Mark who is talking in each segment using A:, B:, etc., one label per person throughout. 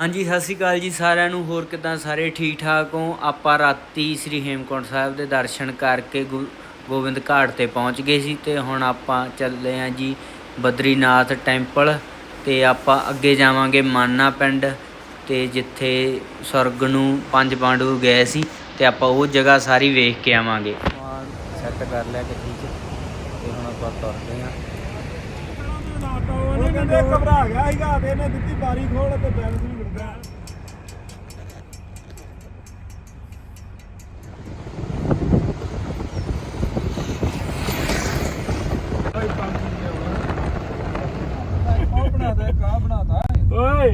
A: ਹਾਂਜੀ ਸਤਿ ਸ਼੍ਰੀ ਅਕਾਲ ਜੀ ਸਾਰਿਆਂ ਨੂੰ। ਹੋਰ ਕਿਦਾਂ ਸਾਰੇ ਠੀਕ ਠਾਕ ਹੋ? ਆਪਾਂ ਰਾਤੀ ਸ੍ਰੀ ਹੇਮਕੁੰਟ ਸਾਹਿਬ ਦੇ ਦਰਸ਼ਨ ਕਰਕੇ ਗੋਬਿੰਦ ਘਾਟ ਤੇ ਪਹੁੰਚ ਗਏ ਸੀ ਤੇ ਹੁਣ ਆਪਾਂ ਚੱਲੇ ਆਂ ਜੀ ਬਦਰੀਨਾਥ ਟੈਂਪਲ ਤੇ ਆਪਾਂ ਅੱਗੇ ਜਾਵਾਂਗੇ ਮਾਨਾ ਪਿੰਡ ਤੇ ਜਿੱਥੇ ਸੁਰਗ ਨੂੰ ਪੰਜ ਪਾਂਡੂ ਗਏ ਸੀ ਤੇ ਆਪਾਂ ਉਹ ਜਗ੍ਹਾ ਸਾਰੀ ਵੇਖ ਕੇ ਆਵਾਂਗੇ। ਸੈੱਟ ਕਰ ਲਿਆ ਗੱਡੀ 'ਚ ਤੇ ਹੁਣ ਆਪਾਂ ਤੁਰਦੇ ਆਂ।
B: ਉਹ ਕਹਿੰਦੇ ਘਬਰਾ ਗਿਆ ਸੀਗਾ ਤੇ ਇਹਨੇ ਦਿੱਤੀ ਬਾਰੀ ਖੋਲ ਤੇ ਬੈਲੈਂਸ ਓਏ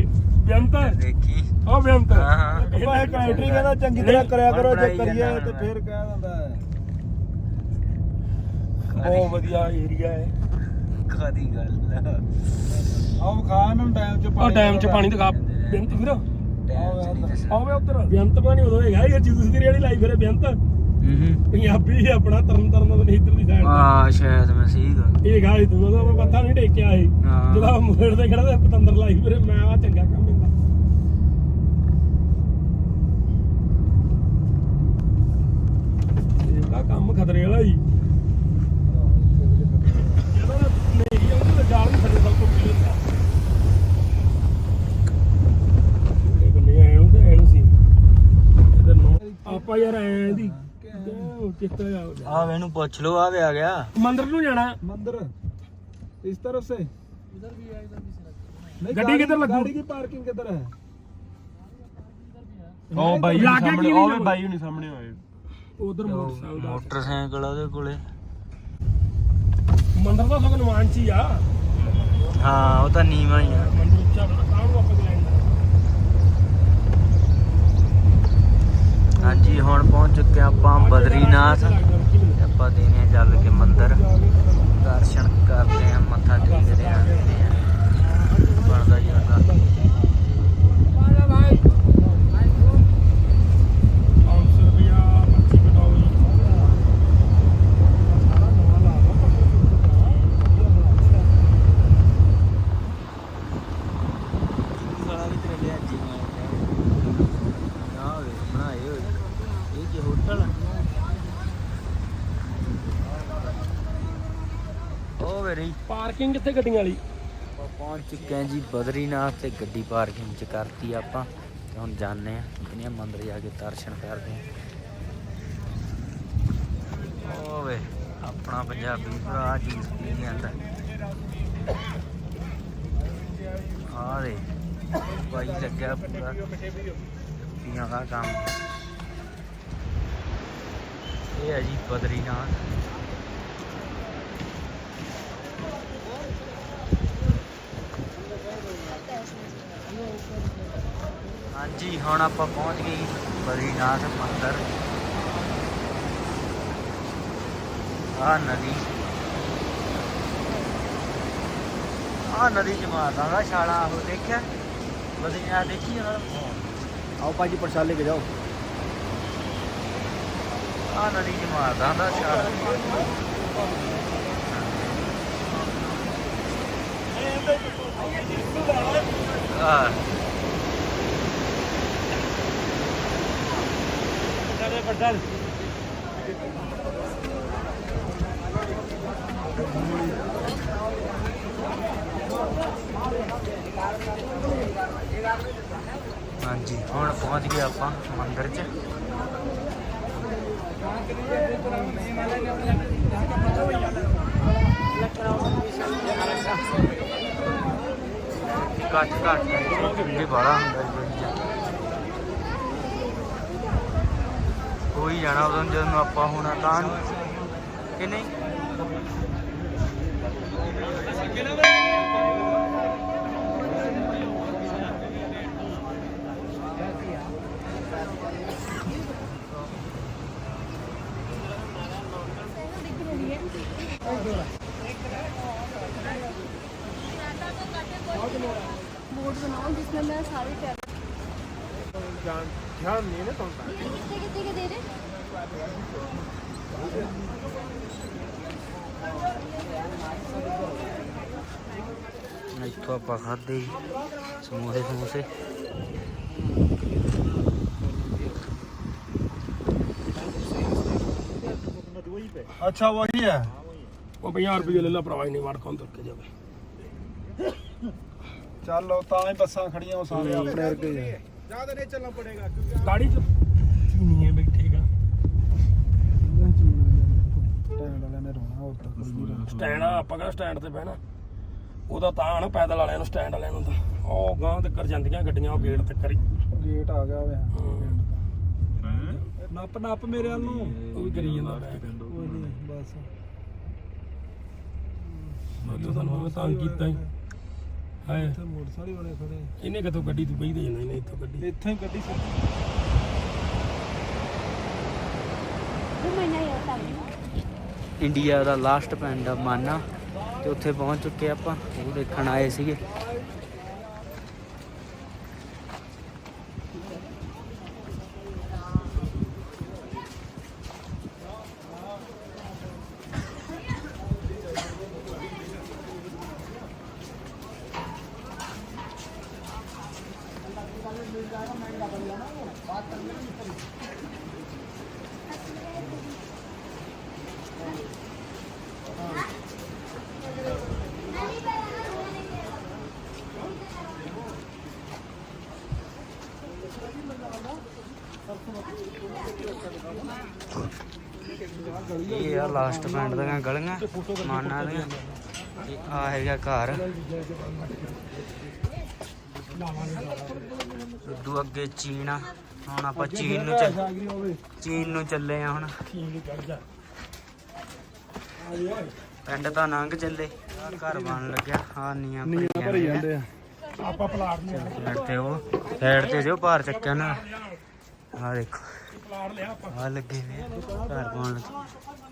B: ਬੇਅੰਤ
A: ਦੇਖੀ।
B: ਬੇਅੰਤ। ਕਹਿੰਦਾ ਚੰਗੀ ਤਰ੍ਹਾਂ ਕਰਿਆ ਕਰੋ ਜੇ ਕਰੀਏ। ਤੇ ਫੇਰ ਕਹਿ ਦਿੰਦਾ ਹੈ। ਬਹੁਤ ਵਧੀਆ ਏਰੀਆ ਹੈ।
A: ਕਾਦੀ ਗੱਲ
B: ਆਹ ਖਾਣ ਨੂੰ ਟਾਈਮ ਚ ਪਾਣੀ
C: ਉਹ ਟਾਈਮ ਚ ਪਾਣੀ ਦਿਖਾ। ਬੇਅੰਤ ਵੀਰ। ਆਵੇ ਉਧਰ। ਬੇਅੰਤ ਪਾਣੀ ਉਦੋਂ ਹੈਗਾ ਇਹ ਜੂਸ ਦੀ ਜਿਹੜੀ ਲਾਈ ਫਿਰੇ ਬੇਅੰਤ।
A: ਹੂੰ
C: ਪੰਜਾਬੀ ਆਪਣਾ ਤਰਨ ਤਰਨ ਦਾ ਨਹੀਂ ਇੱਧਰ ਦੀ ਸਾਈਡ
A: ਆ ਸ਼ਾਇਦ ਮੈਂ ਸਹੀ ਗੱਲ।
C: ਇਹ ਗਾਲੀ ਤੂੰ ਉਹਦਾ ਮੈਂ ਪੱਥਾ ਨਹੀਂ ਟੇਕਿਆ ਸੀ।
A: ਹਾਂ।
C: ਜਦੋਂ ਮੋੜ ਤੇ ਖੜਾ ਤੇ ਪਤੰਦਰ ਲਾਈ ਫਿਰੇ ਮੈਂ ਆ ਚੰਗਾ ਕੰਮ ਹੁੰਦਾ ਇਹਦਾ ਕੰਮ ਖਤਰੇ ਵਾਲਾ ਹੀ ਆਪਾਂ ਯਾਰ ਆਏ ਆਂ ਇਹਦੀ ਉਹ ਕਿੱਥੇ ਆ
A: ਆ ਮੈਨੂੰ ਪੁੱਛ ਲਓ ਆ ਵੇ ਆ ਗਿਆ
C: ਮੰਦਰ ਨੂੰ ਜਾਣਾ
B: मंदिर इस तरफ से नहीं,
C: गड्डी किधर लगू?
B: गाड़ी की पार्किंग किधर है
C: ਉਹ ਬਾਈ ਸਾਹਮਣੇ ਉਹ ਵੀ ਬਾਈ
B: ਹੁਣੀ ਸਾਹਮਣੇ ਆਏ
C: ਉਧਰ ਮੋਟਰਸਾਈਕਲ ਦਾ
A: ਮੋਟਰਸਾਈਕਲ ਉਹਦੇ ਕੋਲੇ
C: ਮੰਦਰ ਦਾ ਸਗਨ ਮਾਨ ਚ ਹੀ ਆ
A: ਹਾਂ ਉਹ ਤਾਂ ਨੀਵਾਂ ਹੀ ਆ
C: ਮੰਦਰ ਉੱਚਾ ਬਣਾ ਤਾਂ ਨੂੰ ਆਪਾਂ
A: ਹਾਂਜੀ, ਹੁਣ ਪਹੁੰਚ ਚੁੱਕੇ ਆਪਾਂ ਬਦਰੀਨਾਥ। ਆਪਾਂ ਦੇਨੇ ਆ ਚੱਲ ਕੇ ਮੰਦਰ। ਦਰਸ਼ਨ ਕਰਦੇ ਆ ਮੱਥਾ ਟੇਕਦੇ ਆ ਬਣਦਾ ਜੀ ਉਹਦਾ ਸਾਲਾ ਵੀ ਤੇਰੇ ਲਿਆ ਜੀ ਆ ਵੇ ਬਣਾਏ ਹੋਏ ਇਹ ਕੀ ਹੋਟਲ ਆ? ਉਹ ਵੇ ਰਹੀ
C: ਪਾਰਕਿੰਗ ਕਿੱਥੇ ਗੱਡੀਆਂ ਵਾਲੀ?
A: ਆਪਾਂ ਪਹੁੰਚ ਚੁੱਕੇ ਹਾਂ ਜੀ ਬਦਰੀਨਾਥ ਤੇ ਗੱਡੀ ਪਾਰਕਿੰਗ ਚ ਕਰਤੀ ਆਪਾਂ ਤੇ ਹੁਣ ਜਾਣੇ ਆ ਕਿੰਨੇ ਮੰਦਰ ਜਾ ਕੇ ਦਰਸ਼ਨ ਕਰਦੇ ਆ ਉਹ ਵੇ ਆਪਣਾ ਪੰਜਾਬੀ ਭਰਾ ਜੂਸ ਪੀ ਜਾਂਦਾ ਆ ਦੇ ਬਾਈ ਲੱਗਿਆ ਪੂਰਾ। ਪੀਆਂ ਦਾ ਕੰਮ। ਇਹ ਹੈ ਜੀ ਬਦਰੀਨਾਥ। हम आप पहुँच गए बद्रीनाथ मंदिर आ नदी आ नदी जमाता था छाला आप देखे बद्रीनाथ देखिए
B: आओ भाजी परसाले के जाओ
A: आ नदी जमाता था छाला ਹਾਂਜੀ ਹੁਣ ਪਹੁੰਚ ਗਏ ਆਪਾਂ ਮੰਦਿਰ 'ਚ। ਕੱਟ ਕੱਟ ਵੀ ਬੜਾ ਹੁੰਦਾ ਜੀ ਵਿੱਚ ਕੋਈ ਜਾਣਾ ਉਦੋਂ ਜਦੋਂ ਆਪਾਂ ਹੋਣਾ ਤਾਂ ਨੂੰ ਕਿ ਨਹੀਂ
D: बोर्ड बनाओ जिसमें मैं सारे टैब
B: ध्यान नहीं है ना तुम
D: कितने कितने के दे रहे
A: ਇੱਥੋਂ ਆਪਾਂ ਖਾਦੇ ਸਮੋਸੇ ਸਮੋਸੇ
B: ਅੱਛਾ ਵਹੀ ਹੈ
C: ਉਹ 50 ਰੁਪਏ ਲੈ ਲਾ ਭਰਾਵਾ ਨਹੀਂ ਵਾਰ ਕੌਣ ਤੁਰ ਕੇ ਜਾਵੇ
B: ਚੱਲ ਉਹ ਤਾਂ ਹੀ ਬੱਸਾਂ ਖੜੀਆਂ ਉਹ ਸਾਰੇ ਆਪਣੇ ਵਰਗੇ ਹੀ ਆ ਜ਼ਿਆਦਾ ਨਹੀਂ ਚੱਲਣਾ ਪੜੇਗਾ ਕਿਉਂਕਿ
C: ਗਾੜੀ ਚ ਚੀਨੀਏ ਬੈਠੇਗਾ।
B: ਸਟੈਂਡ ਵਾਲਿਆਂ ਨੇ ਰੋਣਾ ਹੋਰ ਤਾਂ ਕੋਈ ਨਹੀਂ ਰੋਣਾ
C: ਸਟੈਂਡ ਆ ਆਪਾਂ ਕਹਿੰਦਾ ਸਟੈਂਡ ਤੇ ਬਹਿਣਾ? ਉਹਦਾ ਤਾਂ ਨਾ ਪੈਦਲ ਵਾਲਿਆਂ ਨੂੰ ਸਟੈਂਡ ਵਾਲਿਆਂ ਨੂੰ ਤਾਂ। ਉਹ ਗਾਂ ਤੇ ਕਰ ਜਾਂਦੀਆਂ ਗੱਡੀਆਂ ਉਹ ਗੇਟ ਤੇ ਕਰੀ
B: ਗੇਟ ਆ ਗਿਆ ਵੇ। ਨੱਪ ਨੱਪ ਮੇਰੇ ਵੱਲ ਨੂੰ।
C: ਉਹ ਵੀ ਕਰੀ ਜਾਂਦਾ
B: ਕੋਈ ਨਹੀਂ ਬਸ।
C: ਮੈਂ ਤਾਂ ਤੁਹਾਨੂੰ ਤਾਂ ਕੀਤਾ ਹੀ। ਇਹਨੇ ਕਿੱਥੋਂ ਗੱਡੀ ਤੂੰ ਕਹੀ ਜਾਣਾ ਇਹਨੇ ਇੱਥੋਂ ਗੱਡੀ।
B: ਇੱਥੇ ਹੀ ਗੱਡੀ
A: ਇੰਡੀਆ ਦਾ ਲਾਸਟ ਪਿੰਡ ਮਾਨਾ ਤੇ ਉੱਥੇ ਪਹੁੰਚ ਚੁੱਕੇ ਆਪਾਂ ਉਹ ਦੇਖਣ ਆਏ ਸੀਗੇ। ਆ ਲਾਸਟ ਪਿੰਡ ਦੀਆਂ ਗਲੀਆਂ ਮਾਨਾ ਦੀਆਂ। ਆ ਹੈਗਾ ਘਰ। ਉਦੋਂ ਅੱਗੇ ਚੀਨ ਆ। ਹੁਣ ਆਪਾਂ ਚੀਨ ਨੂੰ ਚੱਲ ਚੀਨ ਨੂੰ ਚੱਲੇ ਆ ਹੁਣ। ਪਿੰਡ ਤਾਂ ਲੰਘ ਚੱਲੇ। ਘਰ ਬਣ ਲੱਗਿਆ। ਆ ਨੀਆਂ
B: ਭਰੀ ਜਾਂਦੇ ਆ।
C: ਆਪਾਂ ਪਲਾਟ ਨੇ
A: ਸਾਈਡ ਤੇ ਉਹ ਸਾਈਡ ਤੇ ਜੋ ਭਾਰ ਚੱਕਿਆ ਨਾ। ਆ ਦੇਖੋ।
C: ਪਲਾਟ ਲਿਆ ਆਪਾਂ।
A: ਆ ਲੱਗੇ ਨੇ। ਘਰ ਪਾਉਣ ਲੱਗੇ।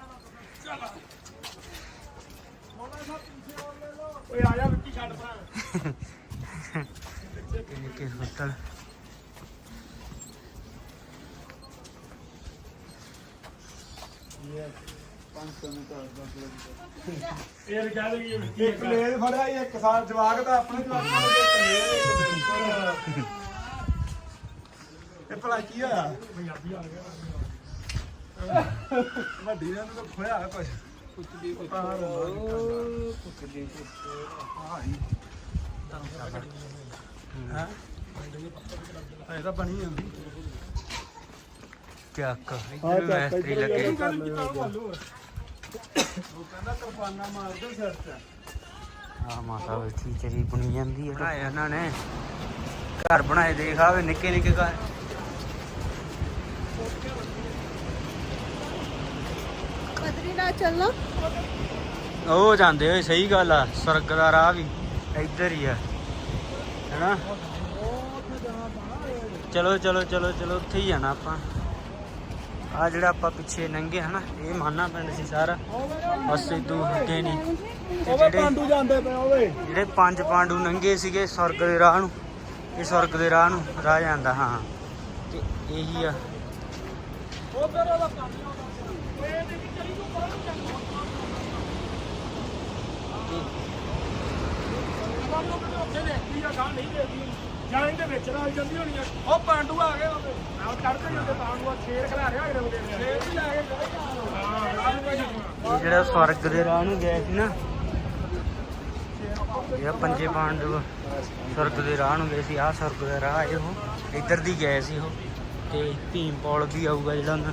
C: ਓਏ ਆ ਜਾ ਵਿੱਕੀ ਛੱਡ ਭਰਾ
A: ਨਿੱਕੇ ਹੋਟਲ
C: ਇਹ ਕਹਿ ਦੇਗੀ ਵਿੱਕੀ
B: ਇੱਕ ਲੇਲ ਫੜਿਆ ਸੀ, ਇੱਕ ਸਾਲ ਜਵਾਕ ਤਾਂ ਆਪਣੇ ਜਵਾਕ ਨਾਲ ਇੱਕ ਲੇਲ ਇੱਕ ਬਿਲਕੁਲ। ਇਹ ਭਲਾ ਕੀ ਹੋਇਆ
C: ਪੰਜਾਬੀ ਆ ਗਿਆ
B: ਵੱਡੀ ਨੇ ਤਾਂ ਖੋਇਆ ਹਾਂ। ਇਹ ਤਾਂ ਬਣੀ ਜਾਂਦੀ
A: ਚੱਕ ਇੱਧਰ ਮੈਸਤਰੀ ਲੱਗੇ
B: ਲੱਗੇ।
C: ਗੱਲ ਕੀਤਾ ਉਹ ਹੱਲ ਹੋਰ
B: ਉਹ ਕਹਿੰਦਾ ਕਿਰਪਾਨਾ ਮਾਰਦੇ ਸਿਰ ਤੇ।
A: ਆ ਮਾਤਾ ਬੈਠੀ ਚਰੀ ਬਣੀ ਜਾਂਦੀ ਹੈ ਬਣਾਏ ਉਹਨਾਂ ਨੇ। ਘਰ ਬਣਾਏ ਦੇਖ ਆਵੇ ਨਿੱਕੇ ਨਿੱਕੇ ਘਰ। ਉਹ ਜਾਂਦੇ ਹੋਏ ਸਹੀ ਗੱਲ ਆ ਸਵਰਗ ਦਾ ਰਾਹ ਵੀ ਇੱਧਰ ਹੀ ਆ ਹੈਨਾ? ਚਲੋ ਚਲੋ ਚਲੋ ਚਲੋ ਉੱਥੇ ਹੀ ਜਾਣਾ ਆਪਾਂ। ਆ ਜਿਹੜਾ ਆਪਾਂ ਪਿੱਛੇ ਲੰਘੇ ਹਨਾ ਇਹ ਮਾਨਾ ਪਿੰਡ ਸੀ ਸਾਰਾ। ਬਸ ਇਦੋਂ ਅੱਗੇ ਨਹੀਂ
B: ਓਏ ਪਾਂਡੂ ਜਾਂਦੇ ਪਏ ਓਏ।
A: ਜਿਹੜੇ ਪੰਜ ਪਾਂਡੂ ਨੰਗੇ ਸੀਗੇ ਸਵਰਗ ਦੇ ਰਾਹ ਨੂੰ ਇਹ ਸਵਰਗ ਦੇ ਰਾਹ ਨੂੰ ਰਾਹ ਜਾਂਦਾ ਹਾਂ ਤੇ ਇਹੀ ਆ।
C: ਗਾਂ ਨਹੀਂ ਦੇਖਦੀ ਜਾਂ ਇਹਦੇ ਵਿੱਚ ਨਾਲ ਜਾਂਦੀ ਹੋਣੀ ਆ ਉਹ ਪਾਂਡੂ ਆ ਗਏ ਉਹਦੇ। ਨਾਲ ਚੜਦੇ ਜਾਂਦੇ ਪਾਂਡੂ ਆ ਸ਼ੇਰ ਖਿਲਾ ਰਿਹਾ ਅਗਲੇ ਉਹਦੇ ਸ਼ੇਰ ਵੀ ਲੈ ਕੇ ਹਾਂ
A: ਇਹ ਜਿਹੜਾ ਸਵਰਗ ਦੇ ਰਾਹ ਨੂੰ ਗਏ ਸੀ ਨਾ ਇਹ ਪੰਜੇ ਪਾਂਡਵ ਸਵਰਗ ਦੇ ਰਾਹ ਨੂੰ ਗਏ ਸੀ। ਆਹ ਸਵਰਗ ਦਾ ਰਾਹ ਹੈ ਉਹ। ਇੱਧਰ ਦੀ ਗਏ ਸੀ ਉਹ। ਤੇ ਭੀਮ ਪੌਲ ਵੀ ਆਊਗਾ ਜਿਹੜਾ ਉਹਨਾਂ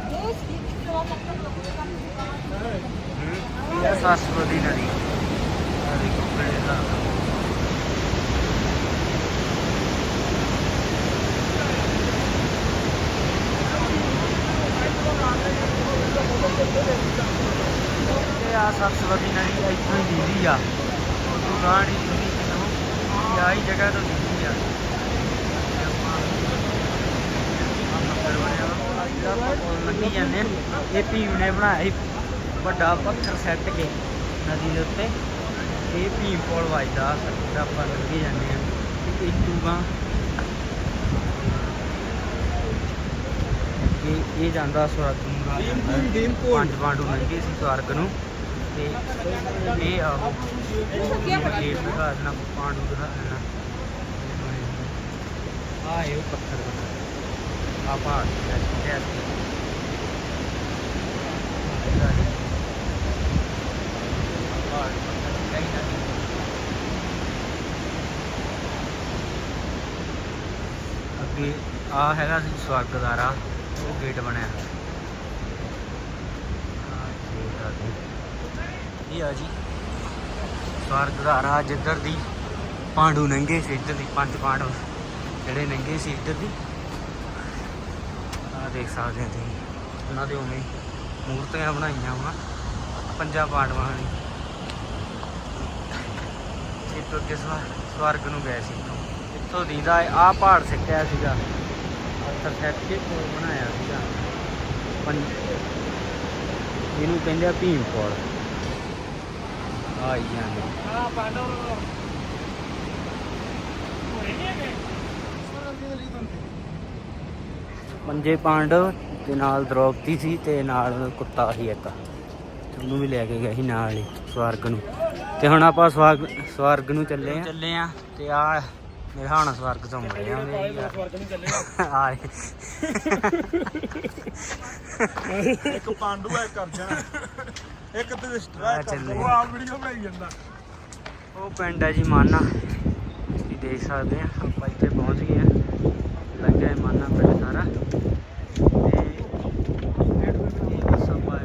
A: ਇਹ ਸਰਸਵਤੀ ਨਦੀ ਆ ਦੇਖੋ ਕਿਹੜੇ ਇਹ ਆ ਸਰਸਵਤੀ ਨਦੀ ਇੱਥੋਂ ਹੀ ਦੀਦੀ ਆ। ਉਦੋਂ ਗਾੜੀ ਦੀਦੀ ਕਿਨੂੰ ਇਹ ਆਹੀ ਜਗ੍ਹਾ ਤੋਂ ਦੀਦੀ ਆ ਤੇ ਆਪਾਂ ਲੰਘੀ ਜਾਂਦੇ ਆ। ਇਹ ਭੀਮ ਨੇ ਬਣਾਇਆ ਸੀ। ਵੱਡਾ ਪੱਥਰ ਸੱਟ ਕੇ ਨਦੀ ਦੇ ਉੱਤੇ। ਇਹ ਭੀਮ ਕੋਲ ਵੱਜਦਾ ਜਿਹੜਾ ਆਪਾਂ ਲੰਘੀ ਜਾਂਦੇ ਆ। ਤੇ ਇਹ ਤੂਗਾ ਇਹ ਇਹ ਜਾਂਦਾ ਸਵਰਗ ਨੂੰ। ਪੰਜ ਪਾਂਡੂ ਲੰਘੇ ਸੀ ਸਵਰਗ ਨੂੰ। ਤੇ ਇਹ ਆ ਇਹ ਦੇਣਾ ਪਾਂਡੂ ਦਿਖਾ ਦੇਣਾ। ਆ ਇਹ ਉਹ ਪੱਥਰ ਦਾ ਛਿੜਿਆ ਸੀ ਅੱਗੇ ਆ ਹੈਗਾ ਸੀ ਸਵਰਗ ਉਹ ਗੇਟ ਬਣਿਆ ਜੀ। ਇਹ ਆ ਜੀ ਸਵਰਗ ਜਿੱਧਰ ਦੀ ਪਾਂਡੂ ਨੰਗੇ ਸੀ, ਇੱਧਰ ਦੀ ਪੰਜ ਪਾਂਡੂ ਜਿਹੜੇ ਨੰਗੇ ਸੀ, ਇੱਧਰ ਦੀ ਦੇਖ ਸਕਦੇ ਹੋ ਤੁਸੀਂ। ਉਹਨਾਂ ਦੇ ਉਵੇਂ ਮੂਰਤੀਆਂ ਬਣਾਈਆਂ ਹੋਣਾ ਪੰਜਾਂ ਪਾਂਡਵਾਂ ਨੇ ਇੱਥੋਂ ਅੱਗੇ ਸਵ- ਸਵਰਗ ਨੂੰ ਗਏ ਸੀ ਇੱਥੋਂ। ਦੀਦਾ ਆ ਪਹਾੜ ਸਿੱਟਿਆ ਸੀਗਾ। ਪੱਥਰ ਸੱਟ ਕੇ ਕੋਲ ਬਣਾਇਆ ਸੀਗਾ। ਪੰਜ ਇਹਨੂੰ ਕਹਿੰਦੇ ਆ ਭੀਮ ਕੋਲ ਆਈ ਜਾਂਦੇ
C: ਆ ਪਾਂਡਵ ਹੋਏ ਨਹੀਂ ਹੈਗੇ
A: ਪੰਜੇ ਪਾਂਡਵ ਤੇ ਨਾਲ ਦ੍ਰੋਪਦੀ ਸੀ ਤੇ ਨਾਲ ਕੁੱਤਾ ਸੀ ਇੱਕ। ਉਹਨੂੰ ਵੀ ਲੈ ਕੇ ਗਏ ਸੀ ਨਾਲ ਹੀ ਸਵਰਗ ਨੂੰ। ਤੇ ਹੁਣ ਆਪਾਂ ਸਵਰਗ ਸਵਰਗ ਨੂੰ ਚੱਲੇ ਆ। ਚੱਲੇ ਆ ਤੇ ਆ ਮੇਰੇ ਹਾਣਾ ਸਵਰਗ ਤੋਂ ਮੁੜੇ ਆ
C: ਸਵਰਗ ਨੂੰ ਚੱਲੇ
A: ਆਏ
B: ਇੱਕ ਪਾਂਡੂ ਹੈ ਇੱਕ ਅਰਜਨ ਇੱਕ ਤੇ
A: ਆ
B: ਹੈ
A: ਚੱਲੇ
C: ਉਹ ਆਪ ਵੀਡੀਓ ਬਣਾਈ ਜਾਂਦਾ।
A: ਉਹ ਪਿੰਡ ਹੈ ਜੀ ਮਾਨਾ। ਤੁਸੀਂ ਦੇਖ ਸਕਦੇ ਆ ਆਪਾਂ ਇੱਥੇ ਪਹੁੰਚ ਗਏ ਆ। ਲੱਗਿਆ ਹੈ ਮਾਨਾ ਪਿੰਡ ਸਾਰਾ ਤੇ ਇਹ ਬਸ ਆਪਾਂ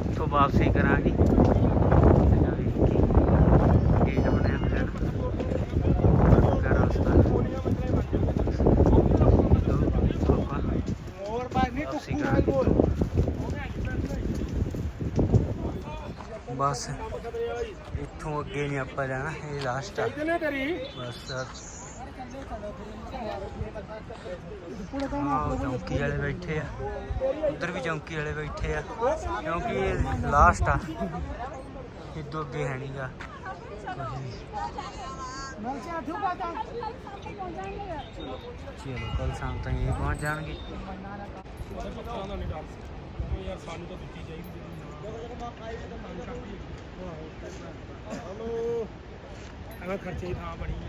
A: ਇੱਥੋਂ ਵਾਪਸੀ ਕਰਾਂਗੇ ਤੇ ਜਾ ਵੇਖ ਕੇ ਗੇਟ ਬਣਿਆ ਹੋਇਆ ਨਾ ਦਾ ਰਸਤਾ ਤੋਂ ਆਪਾਂ
C: ਹੋਰ ਬਾਈ ਨਹੀਂ
A: ਵਾਪਸੀ
C: ਕੁੱਕੂ
A: ਕਰਾਂਗੇ
C: ਬੋਲ
A: ਬਸ ਇੱਥੋਂ ਅੱਗੇ ਨਹੀਂ ਆਪਾਂ ਜਾਣਾ ਇਹ ਲਾਸਟ ਆ
C: ਕਿਹਨੇ ਤੇਰੀ
A: ਬਸ ਹਾਂ ਚੌਂਕੀ ਵਾਲੇ ਬੈਠੇ ਆ। ਉਧਰ ਵੀ ਚੌਂਕੀ ਵਾਲੇ ਬੈਠੇ ਆ। ਕਿਉਂਕਿ ਇਹ ਲਾਸਟ ਆ। ਇਦੋਂ ਅੱਗੇ ਹੈ ਨਹੀਂਗਾ ਚਲੋ ਕੱਲ ਸ਼ਾਮ ਤੱਕ ਇਹ ਪਹੁੰਚ ਜਾਣਗੇ।
C: ਯਾਰ ਸਾਨੂੰ ਤਾਂ ਦਿੱਤੀ ਚਾਹੀਦੀ ਹਲੋ। ਐਵੇਂ ਖਰਚੇ ਥਾਂ ਬਣੀ
B: ਜੀ।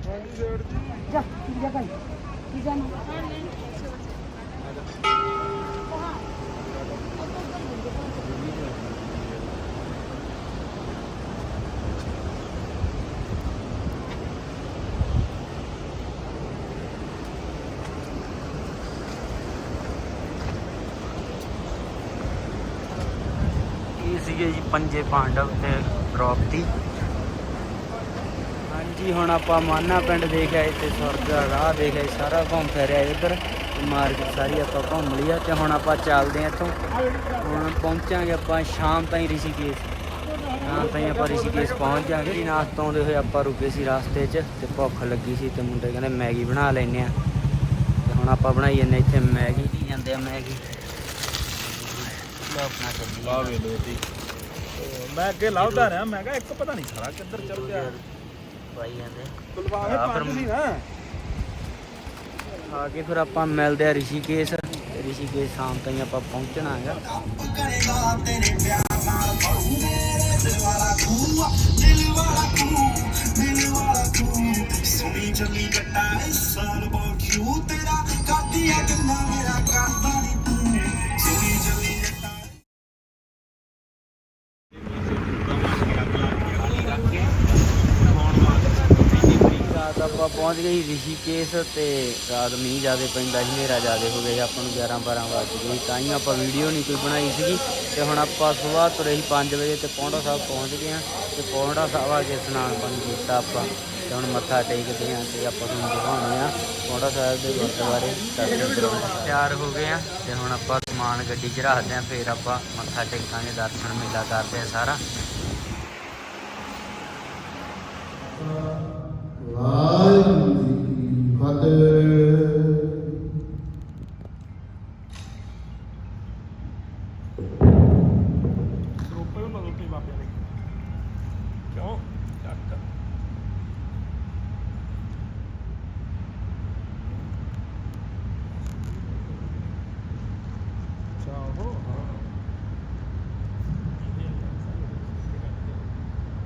D: ਜਾ ਜਾ ਭਾਈ।
A: ਇਹ ਸੀਗੇ ਜੀ ਪੰਜੇ ਪਾਂਡਵ ਤੇ ਦ੍ਰੋਪਦੀ ਹਾਂਜੀ ਹੁਣ ਆਪਾਂ ਮਾਨਾ ਪਿੰਡ ਦੇਖ ਆਏ ਤੇ ਸਵਰਗ ਰਾਹ ਦੇਖ ਆਏ ਸਾਰਾ ਘੁੰਮ ਫਿਰਿਆ ਇੱਧਰ ਮਾਰਕੀਟ ਸਾਰੀ ਆਪਾਂ ਘੁੰਮ ਲਈ ਆ, ਤੇ ਹੁਣ ਆਪਾਂ ਚੱਲਦੇ ਆ ਇੱਥੋਂ। ਹੁਣ ਪਹੁੰਚਾਂਗੇ ਆਪਾਂ ਸ਼ਾਮ ਤਾਈਂ ਰਿਸ਼ੀਕੇਸ਼। ਸ਼ਾਮ ਤਾਈਂ ਆਪਾਂ ਰਿਸ਼ੀਕੇਸ਼ ਪਹੁੰਚ ਜਾਾਂਗੇ ਜੀ, ਨਾਸ਼ਤਾ ਆਉਂਦੇ ਹੋਏ ਆਪਾਂ ਰੁਕੇ ਸੀ ਰਾਸਤੇ 'ਚ, ਤੇ ਭੁੱਖ ਲੱਗੀ ਸੀ, ਤੇ ਮੁੰਡੇ ਕਹਿੰਦੇ ਮੈਗੀ ਬਣਾ ਲੈਨੇ ਆ ਤੇ ਹੁਣ ਆਪਾਂ ਬਣਾਈ ਜੰਨੇ ਇੱਥੇ ਮੈਗੀ, ਕੀ ਜਾਂਦੇ ਆ ਮੈਗੀ? ਲੋ ਆਪਣਾ ਚੱਲੀ।
B: ਲਾ ਵੇ ਲੋ ਮੈਂ ਅੱਗੇ ਲਾਉਦਾ ਰਿਹਾ, ਮੈਂ ਕਿਹਾ ਇੱਕ ਪਤਾ ਨਹੀਂ ਸਾਰਾ ਕਿੱਧਰ ਚਲ ਗਿਆ।
A: ਪਾਈ ਜਾਂਦੇ।
B: ਬੁਲਵਾਵੇ
A: ਆ ਫਿਰ
B: ਪੰਜ ਸੀ ਨਾ।
A: ਆ ਕੇ ਫਿਰ ਆਪਾਂ ਮਿਲਦੇ ਆ ਰਿਸ਼ੀਕੇਸ਼। ਰਿਸ਼ੀਕੇਸ਼ ਸ਼ਾਮ ਤਾਈਂ ਆਪਾਂ ਪਹੁੰਚਣਾ ਹੈਗਾ।
E: ਇਸ ਸਾਲ
A: ਪਹੁੰਚ ਗਈ ਸੀ ਰਿਸ਼ੀਕੇਸ਼ ਤੇ ਰਾਤ ਮੀਂਹ ਜ਼ਿਆਦਾ ਪੈਂਦਾ ਸੀ, ਹਨੇਰਾ ਜ਼ਿਆਦਾ ਹੋ ਗਿਆ ਸੀ, ਆਪਾਂ ਨੂੰ 11 12 ਵਜੇ ਗਏ ਤਾਂ ਹੀ ਆਪਾਂ ਵੀਡੀਓ ਨਹੀਂ ਕੋਈ ਬਣਾਈ ਸੀਗੀ। ਤੇ ਹੁਣ ਆਪਾਂ ਸਵੇਰ ਤੁਰੇ ਸੀ 5 ਵਜੇ ਤੇ ਪੌਂਡਾ ਸਾਹਿਬ ਪਹੁੰਚ ਗਏ ਆ ਤੇ ਪੌਂਡਾ ਸਾਹਿਬ ਆ ਕੇ ਇਸ਼ਨਾਨ ਪਾਣੀ ਕੀਤਾ ਆਪਾਂ। ਤੇ ਹੁਣ ਮੱਥਾ ਟੇਕਦੇ ਆ ਤੇ ਆਪਾਂ ਤੁਹਾਨੂੰ ਦਿਖਾਉਂਦੇ ਆ ਪੌਂਡਾ ਸਾਹਿਬ ਦੇ ਗੁਰਦੁਆਰੇ। ਦਰਸ਼ਨ ਤਿਆਰ ਹੋ ਗਏ ਆ ਤੇ ਹੁਣ ਆਪਾਂ ਸਮਾਨ ਗੱਡੀ 'ਚ ਰੱਖਦੇ ਆ ਫਿਰ ਆਪਾਂ ਮੱਥਾ ਟੇਕਾਂਗੇ, ਦਰਸ਼ਨ ਮੇਲਾ ਕਰਦੇ ਆ ਸਾਰਾ।
F: ਵਾਹਿਗੁਰੂ ਜੀ ਕੀ ਫਤਿਹ।
C: ਰੋਪੇ ਨੂੰ ਬਦਲਤੀ ਬਾਬਿਆਂ ਨੇ ਕਿਉਂ? ਚੱਕ। ਚਾਹੋ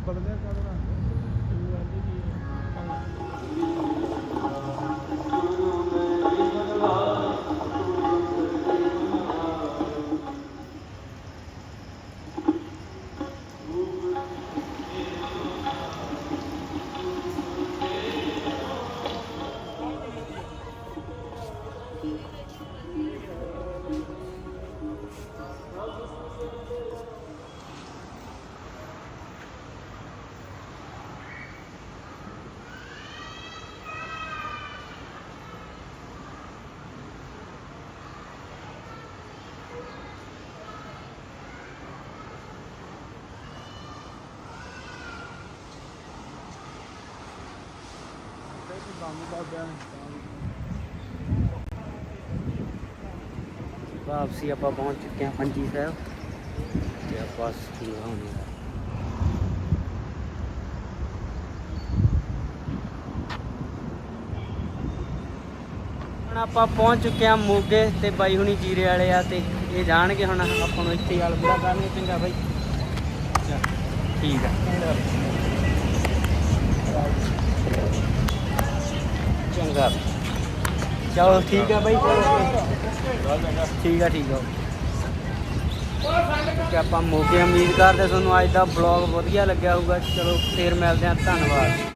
B: ਬਦਲਿਆ ਕਰਨਾ
A: ਵਾਪਸੀ ਆਪਾਂ ਪਹੁੰਚ ਚੁੱਕੇ ਹਾਂ ਪੰਜੀ ਸਾਹਿਬ ਤੇ ਆਪਾਂ ਸੇਵਾ ਹੋਣੀ ਆ। ਹੁਣ ਆਪਾਂ ਪਹੁੰਚ ਚੁੱਕੇ ਹਾਂ ਮੋਗੇ ਤੇ ਬਾਈ ਹੁਣੀ ਜੀਰੇ ਵਾਲੇ ਆ ਤੇ ਇਹ ਜਾਣਗੇ ਹੁਣ ਆਪਾਂ ਨੂੰ ਇੱਥੇ ਗੱਲ ਬੁਰਾ ਕਰਨੀ ਚੰਗਾ ਬਾਈ। ਠੀਕ ਆ। ਚੰਗਾ। ਚਲੋ ਠੀਕ ਆ ਬਾਈ ਠੀਕ ਆ ਠੀਕ ਆ। ਕਿ ਆਪਾਂ ਮੋਗੇ ਉਮੀਦ ਕਰਦੇ ਤੁਹਾਨੂੰ ਅੱਜ ਦਾ ਬਲੌਗ ਵਧੀਆ ਲੱਗਿਆ ਹੋਊਗਾ। ਚਲੋ, ਫੇਰ ਮਿਲਦੇ ਹਾਂ, ਧੰਨਵਾਦ।